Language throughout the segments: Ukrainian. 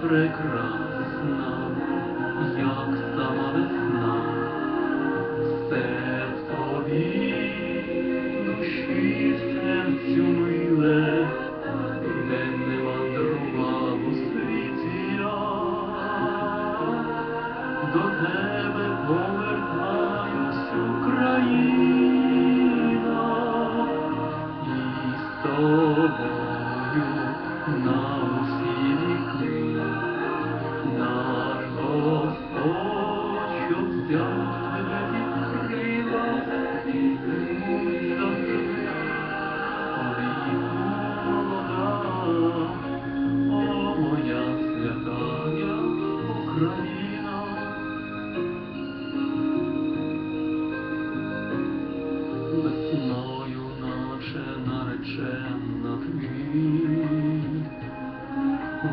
ти Україна. Весною, наче наречена ти,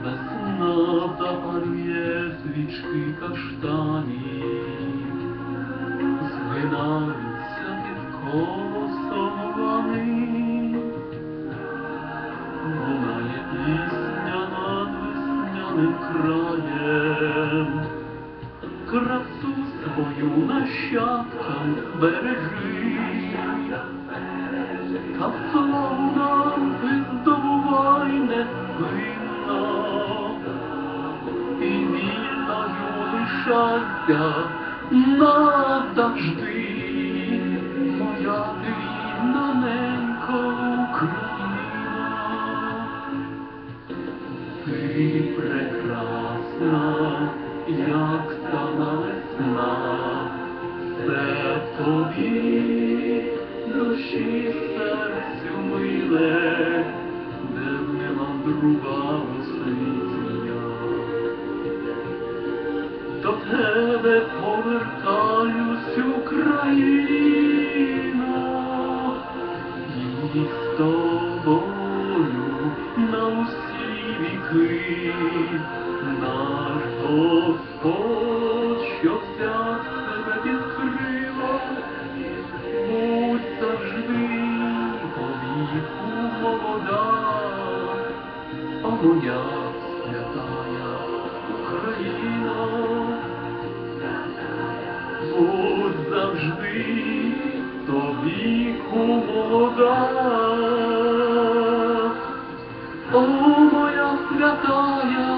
Весна запалює свічки каштані, згинаються під колосом вони, лунає пісня над весняним краєм, свою нащадкам бережи, та слово нам ти здобувай невинно, і вільною лишайся назавжди, моя ти рідна ненька Україна. Ти прекрасна, як сама весна, все в тобі, душі серцю миле, де б не мандрував у. До тебе повертаюсь, Україна, і з тобою на усі віки наш Господь, що взяв тебе під будь завжди повіку молода, моя святая Україна, будь завжди тобі молода, о моя святая